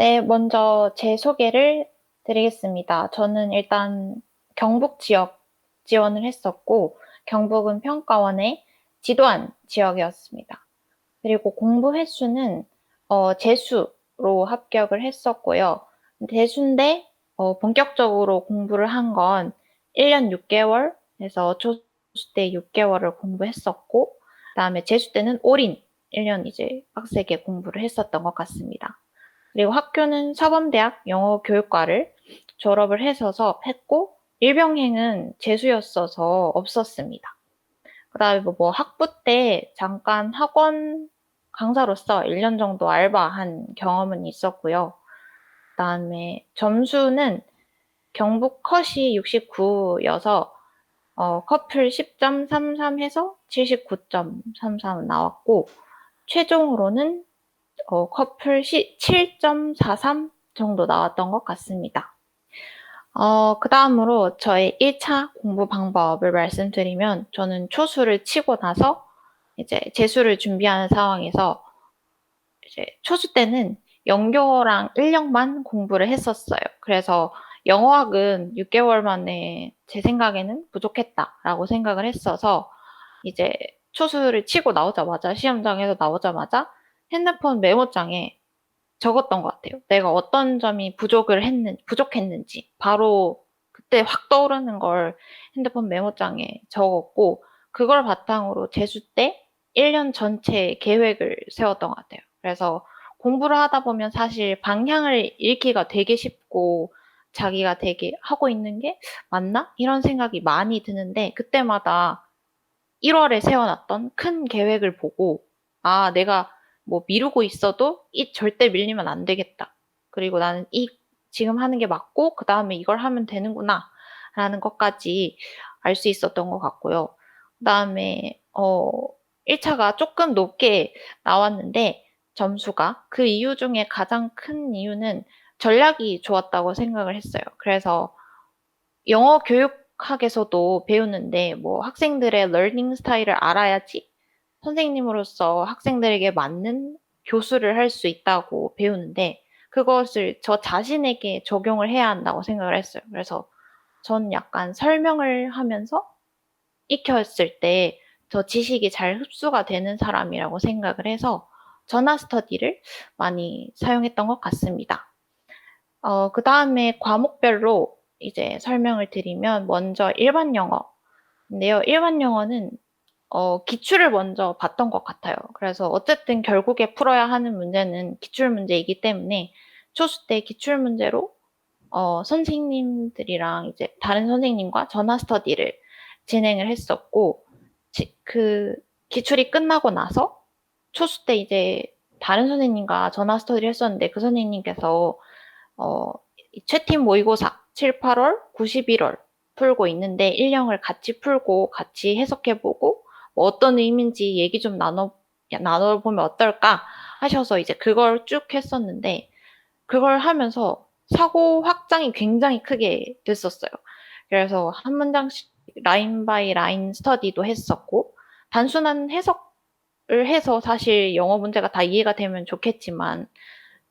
네, 먼저 제 소개를 드리겠습니다. 저는 일단 경북 지역 지원을 했었고, 경북은 평가원의 지도안 지역이었습니다. 그리고 공부 횟수는 어, 재수로 합격을 했었고요. 대수인데 어, 본격적으로 공부를 한 건 1년 6개월에서 초수 때 6개월을 공부했었고, 그 다음에 재수 때는 올인 1년 이제 빡세게 공부를 했었던 것 같습니다. 그리고 학교는 사범대학 영어 교육과를 졸업을 해서서 했고 일병행은 재수였어서 없었습니다. 그 다음에 뭐, 뭐 학부 때 잠깐 학원 강사로서 1년 정도 알바한 경험은 있었고요. 그 다음에 점수는 경북 컷이 69여서 어, 커플 10.33 해서 79.33 나왔고 최종으로는 어, 커플 7.43 정도 나왔던 것 같습니다. 어, 그 다음으로 저의 1차 공부 방법을 말씀드리면 저는 초수를 치고 나서 이제 재수를 준비하는 상황에서 이제 초수 때는 영교랑 1년만 공부를 했었어요. 그래서 영어학은 6개월 만에 제 생각에는 부족했다라고 생각을 했어서 이제 초수를 치고 나오자마자 시험장에서 나오자마자 핸드폰 메모장에 적었던 것 같아요. 내가 어떤 점이 부족을 했는, 부족했는지 바로 그때 확 떠오르는 걸 핸드폰 메모장에 적었고 그걸 바탕으로 재수 때 1년 전체 계획을 세웠던 것 같아요. 그래서 공부를 하다 보면 사실 방향을 잃기가 되게 쉽고 자기가 되게 하고 있는 게 맞나? 이런 생각이 많이 드는데 그때마다 1월에 세워놨던 큰 계획을 보고 아, 내가 뭐 미루고 있어도 이 절대 밀리면 안 되겠다. 그리고 나는 이 지금 하는 게 맞고 그 다음에 이걸 하면 되는구나 라는 것까지 알 수 있었던 것 같고요. 그 다음에 어 1차가 조금 높게 나왔는데 점수가 그 이유 중에 가장 큰 이유는 전략이 좋았다고 생각을 했어요. 그래서 영어 교육학에서도 배우는데 뭐 학생들의 러닝 스타일을 알아야지 선생님으로서 학생들에게 맞는 교수를 할 수 있다고 배우는데 그것을 저 자신에게 적용을 해야 한다고 생각을 했어요. 그래서 전 약간 설명을 하면서 익혔을 때 저 지식이 잘 흡수가 되는 사람이라고 생각을 해서 전화 스터디를 많이 사용했던 것 같습니다. 어, 그 다음에 과목별로 이제 설명을 드리면 먼저 일반 영어인데요. 일반 영어는 어, 기출을 먼저 봤던 것 같아요. 그래서 어쨌든 결국에 풀어야 하는 문제는 기출 문제이기 때문에 초수 때 기출 문제로 어, 선생님들이랑 이제 다른 선생님과 전화 스터디를 진행을 했었고 지, 그 기출이 끝나고 나서 초수 때 이제 다른 선생님과 전화 스터디를 했었는데 그 선생님께서 어, 최팀 모의고사 7, 8월, 91월 풀고 있는데 1형을 같이 풀고 같이 해석해보고 뭐 어떤 의미인지 얘기 좀 나눠 나눠보면 어떨까 하셔서 이제 그걸 쭉 했었는데 그걸 하면서 사고 확장이 굉장히 크게 됐었어요. 그래서 한 문장씩 라인 바이 라인 스터디도 했었고 단순한 해석을 해서 사실 영어 문제가 다 이해가 되면 좋겠지만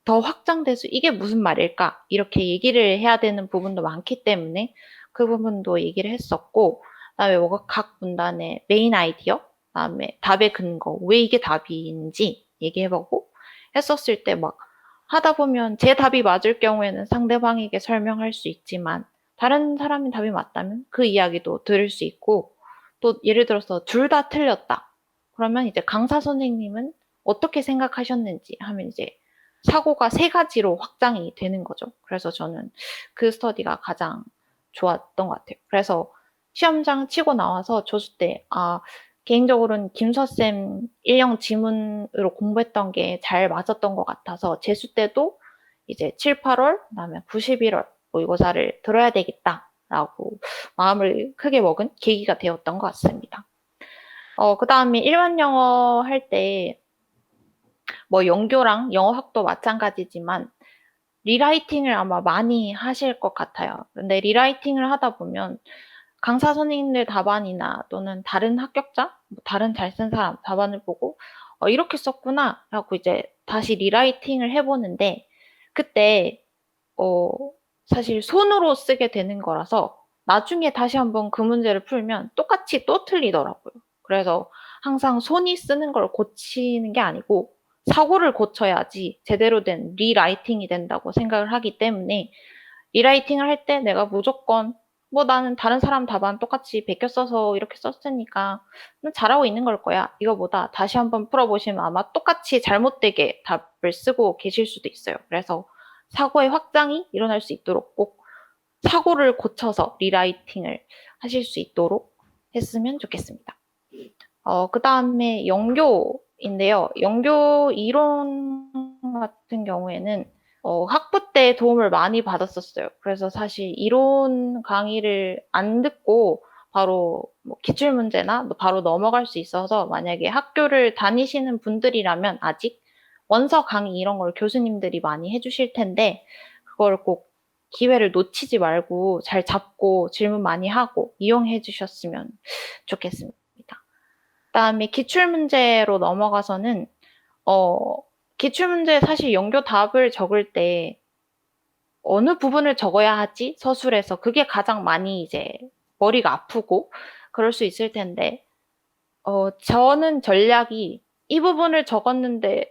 더 확장돼서 이게 무슨 말일까 이렇게 얘기를 해야 되는 부분도 많기 때문에 그 부분도 얘기를 했었고 그다음에 뭐가 각 문단의 메인 아이디어, 그다음에 답의 근거, 왜 이게 답인지 얘기해보고 했었을 때 막 하다 보면 제 답이 맞을 경우에는 상대방에게 설명할 수 있지만 다른 사람이 답이 맞다면 그 이야기도 들을 수 있고 또 예를 들어서 둘 다 틀렸다. 그러면 이제 강사 선생님은 어떻게 생각하셨는지 하면 이제 사고가 세 가지로 확장이 되는 거죠. 그래서 저는 그 스터디가 가장 좋았던 것 같아요. 그래서 시험장 치고 나와서 조수 때, 아, 개인적으로는 김서쌤 1형 지문으로 공부했던 게 잘 맞았던 것 같아서 재수 때도 이제 7, 8월, 그 다음에 91월 모의고사를 들어야 되겠다라고 마음을 크게 먹은 계기가 되었던 것 같습니다. 어, 그 다음에 일반 영어 할 때, 뭐 영교랑 영어학도 마찬가지지만 리라이팅을 아마 많이 하실 것 같아요. 근데 리라이팅을 하다 보면 강사 선생님들 답안이나 또는 다른 합격자, 뭐 다른 잘 쓴 사람 답안을 보고 어, 이렇게 썼구나 라고 이제 다시 리라이팅을 해보는데 그때 어 사실 손으로 쓰게 되는 거라서 나중에 다시 한번 그 문제를 풀면 똑같이 또 틀리더라고요. 그래서 항상 손이 쓰는 걸 고치는 게 아니고 사고를 고쳐야지 제대로 된 리라이팅이 된다고 생각을 하기 때문에 리라이팅을 할 때 내가 무조건 뭐 나는 다른 사람 답안 똑같이 베껴 써서 이렇게 썼으니까 잘하고 있는 걸 거야. 이거보다 다시 한번 풀어보시면 아마 똑같이 잘못되게 답을 쓰고 계실 수도 있어요. 그래서 사고의 확장이 일어날 수 있도록 꼭 사고를 고쳐서 리라이팅을 하실 수 있도록 했으면 좋겠습니다. 어, 그 다음에 영교인데요. 영교 이론 같은 경우에는 어, 학부 때 도움을 많이 받았었어요. 그래서 사실 이론 강의를 안 듣고 바로 뭐 기출 문제나 뭐 바로 넘어갈 수 있어서 만약에 학교를 다니시는 분들이라면 아직 원서 강의 이런 걸 교수님들이 많이 해주실 텐데 그걸 꼭 기회를 놓치지 말고 잘 잡고 질문 많이 하고 이용해 주셨으면 좋겠습니다. 그다음에 기출 문제로 넘어가서는 어 기출문제 사실 연교 답을 적을 때 어느 부분을 적어야 하지? 서술에서. 그게 가장 많이 이제 머리가 아프고 그럴 수 있을 텐데, 어, 저는 전략이 이 부분을 적었는데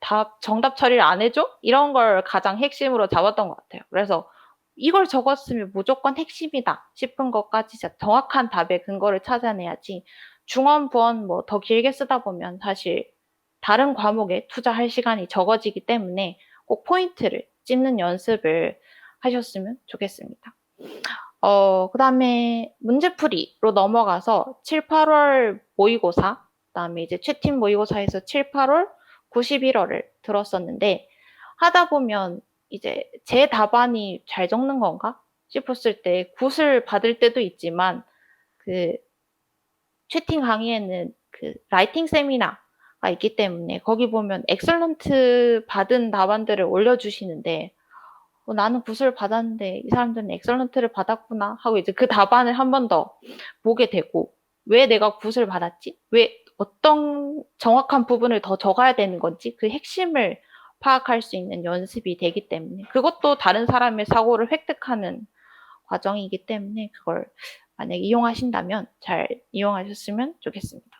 답, 정답 처리를 안 해줘? 이런 걸 가장 핵심으로 잡았던 것 같아요. 그래서 이걸 적었으면 무조건 핵심이다 싶은 것까지 정확한 답의 근거를 찾아내야지 중원, 부원 뭐 더 길게 쓰다 보면 사실 다른 과목에 투자할 시간이 적어지기 때문에 꼭 포인트를 찝는 연습을 하셨으면 좋겠습니다. 어, 그 다음에 문제풀이로 넘어가서 7, 8월 모의고사, 그 다음에 이제 최팀 모의고사에서 7, 8월, 91월을 들었었는데 하다 보면 이제 제 답안이 잘 적는 건가 싶었을 때 굿을 받을 때도 있지만 그 채팅 강의에는 그 라이팅 세미나 가 있기 때문에 거기 보면 엑설런트 받은 답안들을 올려주시는데 어, 나는 굿을 받았는데 이 사람들은 엑설런트를 받았구나 하고 이제 그 답안을 한 번 더 보게 되고 왜 내가 굿을 받았지? 왜 어떤 정확한 부분을 더 적어야 되는 건지 그 핵심을 파악할 수 있는 연습이 되기 때문에 그것도 다른 사람의 사고를 획득하는 과정이기 때문에 그걸 만약 이용하신다면 잘 이용하셨으면 좋겠습니다.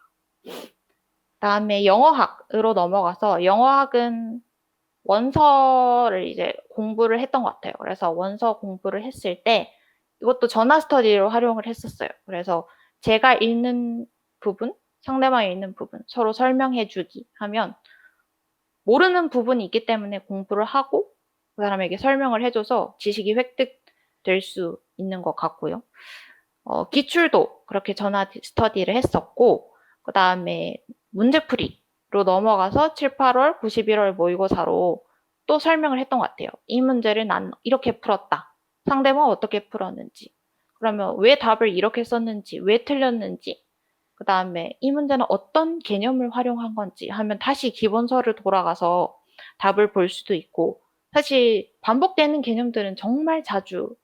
다음에 영어학으로 넘어가서 영어학은 원서를 이제 공부를 했던 것 같아요. 그래서 원서 공부를 했을 때 이것도 전화 스터디로 활용을 했었어요. 그래서 제가 읽는 부분, 상대방이 읽는 부분 서로 설명해 주기 하면 모르는 부분이 있기 때문에 공부를 하고 그 사람에게 설명을 해줘서 지식이 획득될 수 있는 것 같고요. 어, 기출도 그렇게 전화 스터디를 했었고, 그 다음에 문제풀이로 넘어가서 7, 8월, 91월 모의고사로 또 설명을 했던 것 같아요. 이 문제를 난 이렇게 풀었다. 상대방 어떻게 풀었는지. 그러면 왜 답을 이렇게 썼는지, 왜 틀렸는지, 그 다음에 이 문제는 어떤 개념을 활용한 건지 하면 다시 기본서를 돌아가서 답을 볼 수도 있고, 사실 반복되는 개념들은 정말 자주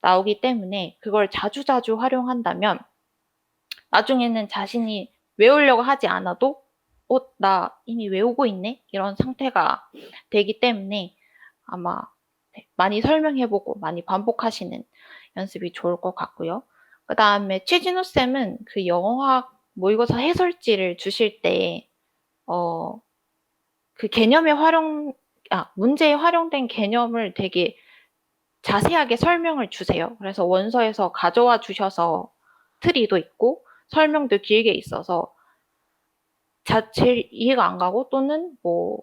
나오기 때문에 그걸 자주자주 활용한다면 나중에는 자신이 외우려고 하지 않아도 어, 나 이미 외우고 있네? 이런 상태가 되기 때문에 아마 네, 많이 설명해보고 많이 반복하시는 연습이 좋을 것 같고요. 그 다음에 최진우 쌤은 그 영어학 모의고사 해설지를 주실 때, 어, 그 개념에 활용, 아, 문제에 활용된 개념을 되게 자세하게 설명을 주세요. 그래서 원서에서 가져와 주셔서 트리도 있고, 설명도 길게 있어서 자체 이해가 안 가고 또는 뭐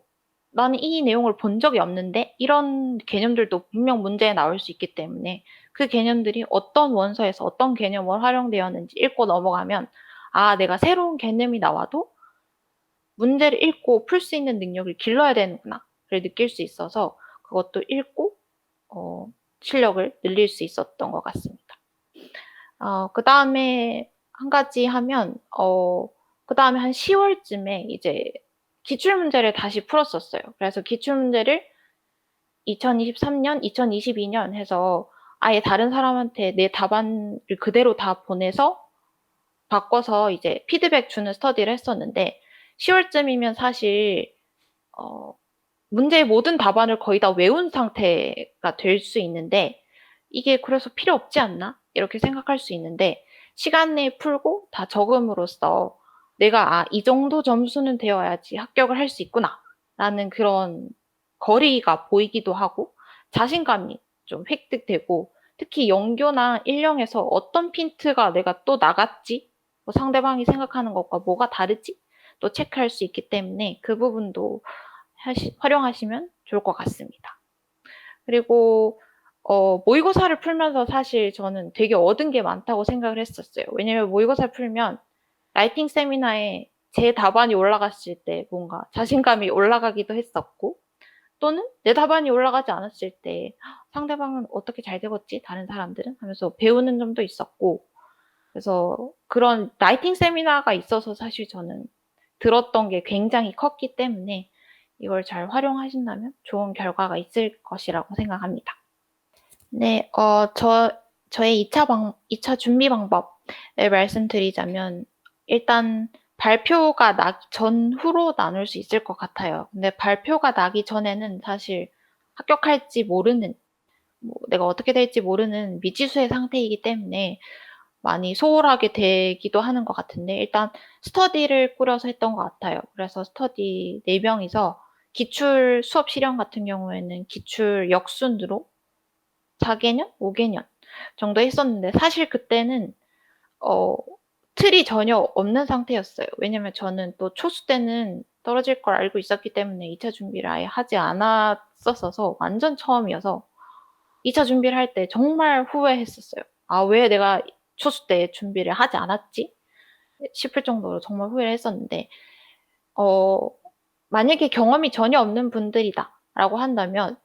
나는 이 내용을 본 적이 없는데 이런 개념들도 분명 문제에 나올 수 있기 때문에 그 개념들이 어떤 원서에서 어떤 개념으로 활용되었는지 읽고 넘어가면 아, 내가 새로운 개념이 나와도 문제를 읽고 풀 수 있는 능력을 길러야 되는구나. 를 느낄 수 있어서 그것도 읽고 어, 실력을 늘릴 수 있었던 것 같습니다. 어, 그 다음에 한 가지 하면, 어, 그 다음에 한 10월쯤에 이제 기출 문제를 다시 풀었었어요. 그래서 기출 문제를 2023년, 2022년 해서 아예 다른 사람한테 내 답안을 그대로 다 보내서 바꿔서 이제 피드백 주는 스터디를 했었는데 10월쯤이면 사실 어, 문제의 모든 답안을 거의 다 외운 상태가 될 수 있는데 이게 그래서 필요 없지 않나? 이렇게 생각할 수 있는데 시간 내에 풀고 다 적음으로써 내가 아, 이 정도 점수는 되어야지 합격을 할 수 있구나. 라는 그런 거리가 보이기도 하고 자신감이 좀 획득되고 특히 연교나 일령에서 어떤 핀트가 내가 또 나갔지? 뭐 상대방이 생각하는 것과 뭐가 다르지? 또 체크할 수 있기 때문에 그 부분도 하시, 활용하시면 좋을 것 같습니다. 그리고 어, 모의고사를 풀면서 사실 저는 되게 얻은 게 많다고 생각을 했었어요. 왜냐면 모의고사 풀면 라이팅 세미나에 제 답안이 올라갔을 때 뭔가 자신감이 올라가기도 했었고 또는 내 답안이 올라가지 않았을 때 상대방은 어떻게 잘 되겠지? 다른 사람들은 하면서 배우는 점도 있었고 그래서 그런 라이팅 세미나가 있어서 사실 저는 들었던 게 굉장히 컸기 때문에 이걸 잘 활용하신다면 좋은 결과가 있을 것이라고 생각합니다. 네, 어, 저, 저의 2차 방, 2차 준비 방법을 말씀드리자면, 일단 발표가 나기 전후로 나눌 수 있을 것 같아요. 근데 발표가 나기 전에는 사실 합격할지 모르는, 뭐 내가 어떻게 될지 모르는 미지수의 상태이기 때문에 많이 소홀하게 되기도 하는 것 같은데, 일단 스터디를 꾸려서 했던 것 같아요. 그래서 스터디 4명이서 기출 수업 실현 같은 경우에는 기출 역순으로 4개년, 5개년 정도 했었는데 사실 그때는 어, 틀이 전혀 없는 상태였어요. 왜냐면 저는 또 초수 때는 떨어질 걸 알고 있었기 때문에 2차 준비를 아예 하지 않았었어서 완전 처음이어서 2차 준비를 할 때 정말 후회했었어요. 아, 왜 내가 초수 때 준비를 하지 않았지? 싶을 정도로 정말 후회를 했었는데, 어, 만약에 경험이 전혀 없는 분들이다 라고 한다면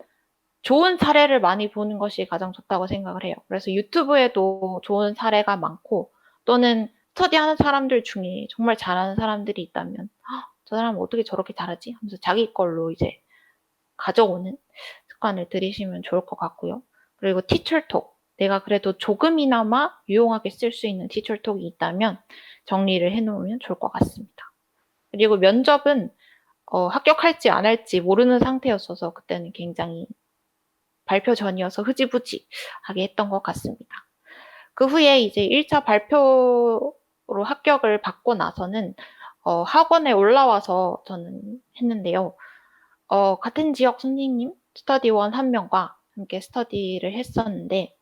좋은 사례를 많이 보는 것이 가장 좋다고 생각을 해요. 그래서 유튜브에도 좋은 사례가 많고 또는 스터디하는 사람들 중에 정말 잘하는 사람들이 있다면 저 사람은 어떻게 저렇게 잘하지? 하면서 자기 걸로 이제 가져오는 습관을 들이시면 좋을 것 같고요. 그리고 티철톡 내가 그래도 조금이나마 유용하게 쓸 수 있는 티철톡이 있다면 정리를 해놓으면 좋을 것 같습니다. 그리고 면접은 어, 합격할지 안 할지 모르는 상태였어서 그때는 굉장히 발표 전이어서 흐지부지하게 했던 것 같습니다. 그 후에 이제 1차 발표로 합격을 받고 나서는 어, 학원에 올라와서 저는 했는데요. 어, 같은 지역 선생님, 스터디원 한 명과 함께 스터디를 했었는데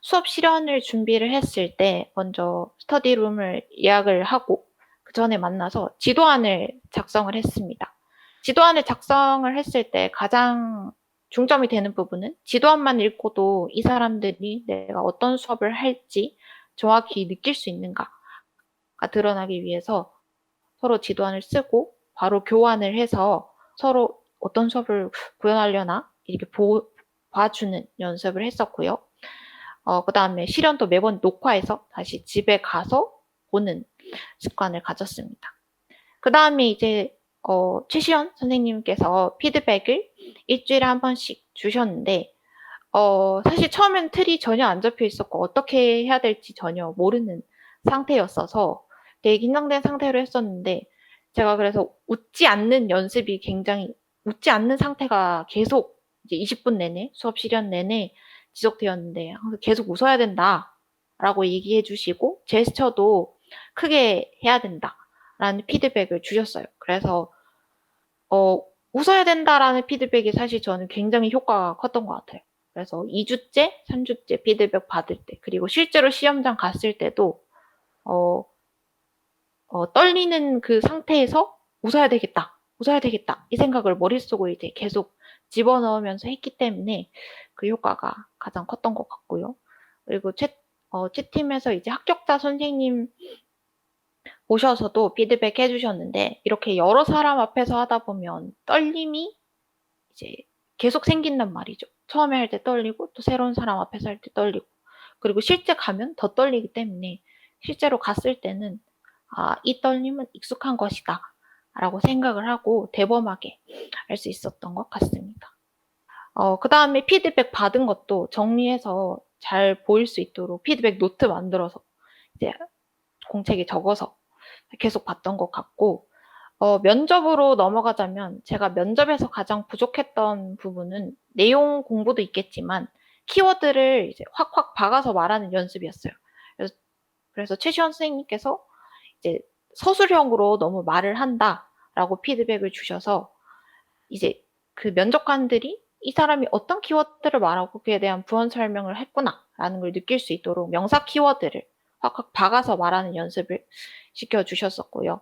수업 실현을 준비를 했을 때 먼저 스터디룸을 예약을 하고 그 전에 만나서 지도안을 작성을 했습니다. 지도안을 작성을 했을 때 가장 중점이 되는 부분은 지도안만 읽고도 이 사람들이 내가 어떤 수업을 할지 정확히 느낄 수 있는가가 드러나기 위해서 서로 지도안을 쓰고 바로 교환을 해서 서로 어떤 수업을 구현하려나 이렇게 보, 봐주는 연습을 했었고요. 어, 그 다음에 실연도 매번 녹화해서 다시 집에 가서 보는 습관을 가졌습니다. 그 다음에 이제 어, 최시연 선생님께서 피드백을 일주일에 한 번씩 주셨는데, 어, 사실 처음엔 틀이 전혀 안 잡혀 있었고, 어떻게 해야 될지 전혀 모르는 상태였어서 되게 긴장된 상태로 했었는데, 제가 그래서 웃지 않는 연습이 굉장히, 웃지 않는 상태가 계속 이제 20분 내내, 수업 시련 내내 지속되었는데, 항상 계속 웃어야 된다. 라고 얘기해 주시고, 제스처도 크게 해야 된다. 라는 피드백을 주셨어요. 그래서 어, 웃어야 된다라는 피드백이 사실 저는 굉장히 효과가 컸던 것 같아요. 그래서 2주째, 3주째 피드백 받을 때, 그리고 실제로 시험장 갔을 때도, 어, 어, 떨리는 그 상태에서 웃어야 되겠다, 웃어야 되겠다, 이 생각을 머릿속에 이제 계속 집어넣으면서 했기 때문에 그 효과가 가장 컸던 것 같고요. 그리고 채, 어, 채팀에서 이제 합격자 선생님 오셔서도 피드백 해주셨는데 이렇게 여러 사람 앞에서 하다 보면 떨림이 이제 계속 생긴단 말이죠. 처음에 할 때 떨리고 또 새로운 사람 앞에서 할 때 떨리고 그리고 실제 가면 더 떨리기 때문에 실제로 갔을 때는 아, 이 떨림은 익숙한 것이다 라고 생각을 하고 대범하게 할수 있었던 것 같습니다. 어, 그 다음에 피드백 받은 것도 정리해서 잘 보일 수 있도록 피드백 노트 만들어서 이제 공책에 적어서 계속 봤던 것 같고, 어, 면접으로 넘어가자면 제가 면접에서 가장 부족했던 부분은 내용 공부도 있겠지만 키워드를 이제 확확 박아서 말하는 연습이었어요. 그래서, 그래서 최시원 선생님께서 이제 서술형으로 너무 말을 한다라고 피드백을 주셔서 이제 그 면접관들이 이 사람이 어떤 키워드를 말하고 그에 대한 부연 설명을 했구나라는 걸 느낄 수 있도록 명사 키워드를 확확 박아서 말하는 연습을 시켜주셨었고요.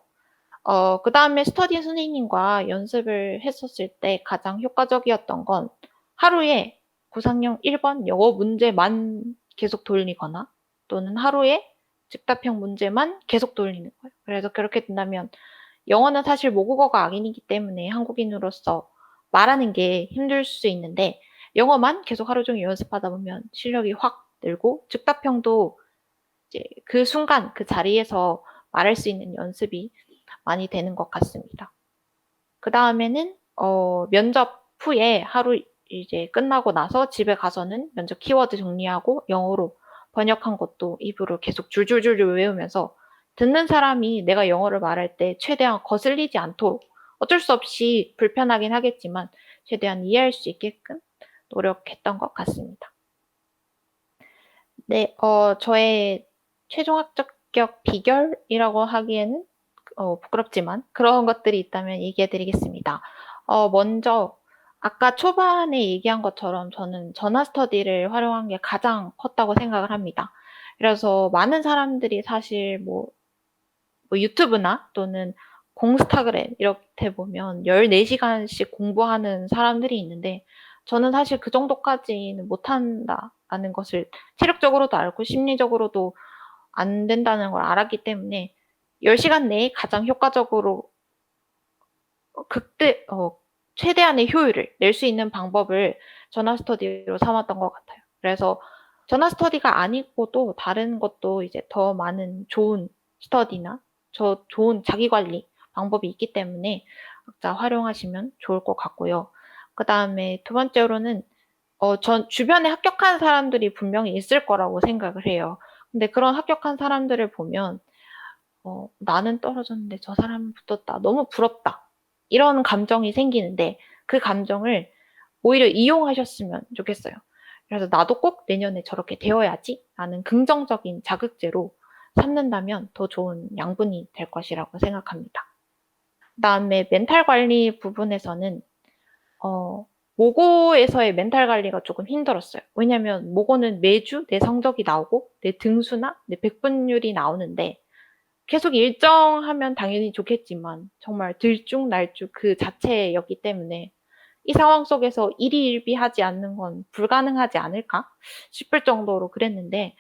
어, 그 다음에 스터디 선생님과 연습을 했었을 때 가장 효과적이었던 건 하루에 구상형 1번 영어 문제만 계속 돌리거나 또는 하루에 즉답형 문제만 계속 돌리는 거예요. 그래서 그렇게 된다면 영어는 사실 모국어가 아니기 때문에 한국인으로서 말하는 게 힘들 수 있는데 영어만 계속 하루 종일 연습하다 보면 실력이 확 늘고 즉답형도 이제 그 순간 그 자리에서 말할 수 있는 연습이 많이 되는 것 같습니다. 그 다음에는 어, 면접 후에 하루 이제 끝나고 나서 집에 가서는 면접 키워드 정리하고 영어로 번역한 것도 입으로 계속 줄줄줄줄 외우면서 듣는 사람이 내가 영어를 말할 때 최대한 거슬리지 않도록 어쩔 수 없이 불편하긴 하겠지만 최대한 이해할 수 있게끔 노력했던 것 같습니다. 네, 어, 저의 최종 합격 비결이라고 하기에는 어, 부끄럽지만 그런 것들이 있다면 얘기해 드리겠습니다. 어, 먼저 아까 초반에 얘기한 것처럼 저는 전화 스터디를 활용한 게 가장 컸다고 생각을 합니다. 그래서 많은 사람들이 사실 뭐, 뭐 유튜브나 또는 공스타그램 이렇게 보면 14시간씩 공부하는 사람들이 있는데 저는 사실 그 정도까지는 못한다라는 것을 체력적으로도 알고 심리적으로도 안 된다는 걸 알았기 때문에 10시간 내에 가장 효과적으로 극대, 어, 최대한의 효율을 낼 수 있는 방법을 전화 스터디로 삼았던 것 같아요. 그래서 전화 스터디가 아니고도 다른 것도 이제 더 많은 좋은 스터디나 저 좋은 자기 관리 방법이 있기 때문에 각자 활용하시면 좋을 것 같고요. 그 다음에 두 번째로는 어, 전 주변에 합격한 사람들이 분명히 있을 거라고 생각을 해요. 근데 그런 합격한 사람들을 보면 어, 나는 떨어졌는데 저 사람은 붙었다. 너무 부럽다. 이런 감정이 생기는데 그 감정을 오히려 이용하셨으면 좋겠어요. 그래서 나도 꼭 내년에 저렇게 되어야지 라는 긍정적인 자극제로 삼는다면 더 좋은 양분이 될 것이라고 생각합니다. 그 다음에 멘탈 관리 부분에서는 어, 모고에서의 멘탈 관리가 조금 힘들었어요. 왜냐면 모고는 매주 내 성적이 나오고 내 등수나 내 백분율이 나오는데 계속 일정하면 당연히 좋겠지만 정말 들쭉날쭉 그 자체였기 때문에 이 상황 속에서 일희일비하지 않는 건 불가능하지 않을까 싶을 정도로 그랬는데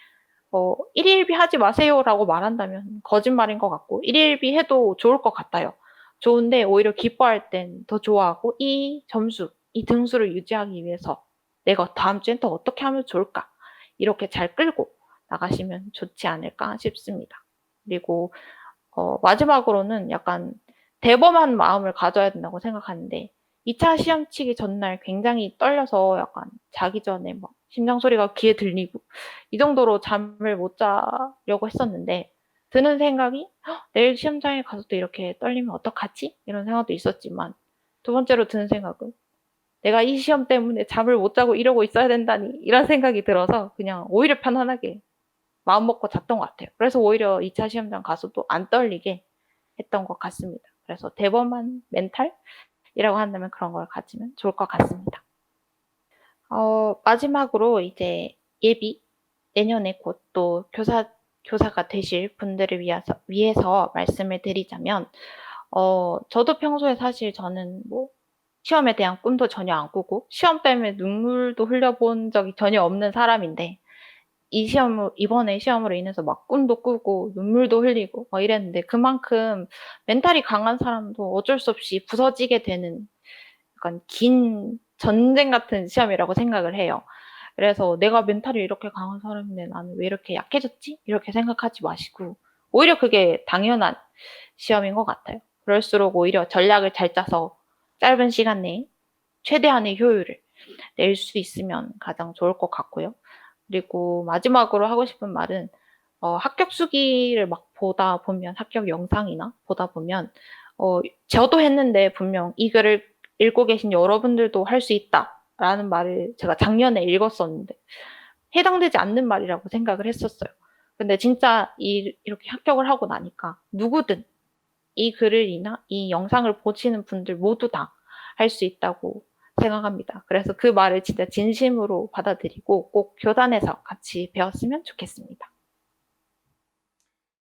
어, 일희일비하지 마세요라고 말한다면 거짓말인 것 같고 일희일비 해도 좋을 것 같아요. 좋은데 오히려 기뻐할 땐 더 좋아하고 이 점수, 이 등수를 유지하기 위해서 내가 다음 주엔 더 어떻게 하면 좋을까 이렇게 잘 끌고 나가시면 좋지 않을까 싶습니다. 그리고 어, 마지막으로는 약간 대범한 마음을 가져야 된다고 생각하는데 2차 시험 치기 전날 굉장히 떨려서 약간 자기 전에 막 심장 소리가 귀에 들리고 이 정도로 잠을 못 자려고 했었는데 드는 생각이 내일 시험장에 가서도 이렇게 떨리면 어떡하지? 이런 생각도 있었지만 두 번째로 드는 생각은 내가 이 시험 때문에 잠을 못 자고 이러고 있어야 된다니 이런 생각이 들어서 그냥 오히려 편안하게 마음 먹고 잤던 것 같아요. 그래서 오히려 2차 시험장 가서도 안 떨리게 했던 것 같습니다. 그래서 대범한 멘탈이라고 한다면 그런 걸 가지면 좋을 것 같습니다. 어, 마지막으로 이제 예비 내년에 곧 또 교사 교사가 되실 분들을 위해서 위해서 말씀을 드리자면 어, 저도 평소에 사실 저는 뭐 시험에 대한 꿈도 전혀 안 꾸고 시험 때문에 눈물도 흘려본 적이 전혀 없는 사람인데 이 시험을 이번에 시험으로 인해서 막 꿈도 꾸고 눈물도 흘리고 막 이랬는데 그만큼 멘탈이 강한 사람도 어쩔 수 없이 부서지게 되는 약간 긴 전쟁 같은 시험이라고 생각을 해요. 그래서 내가 멘탈이 이렇게 강한 사람인데 나는 왜 이렇게 약해졌지? 이렇게 생각하지 마시고 오히려 그게 당연한 시험인 것 같아요. 그럴수록 오히려 전략을 잘 짜서 짧은 시간 내에 최대한의 효율을 낼 수 있으면 가장 좋을 것 같고요. 그리고 마지막으로 하고 싶은 말은 어, 합격 수기를 막 보다 보면 합격 영상이나 보다 보면 어, 저도 했는데 분명 이 글을 읽고 계신 여러분들도 할 수 있다라는 말을 제가 작년에 읽었었는데 해당되지 않는 말이라고 생각을 했었어요. 근데 진짜 이, 이렇게 합격을 하고 나니까 누구든 이 글을 이나 이 영상을 보시는 분들 모두 다 할 수 있다고 생각합니다. 그래서 그 말을 진짜 진심으로 받아들이고 꼭 교단에서 같이 배웠으면 좋겠습니다.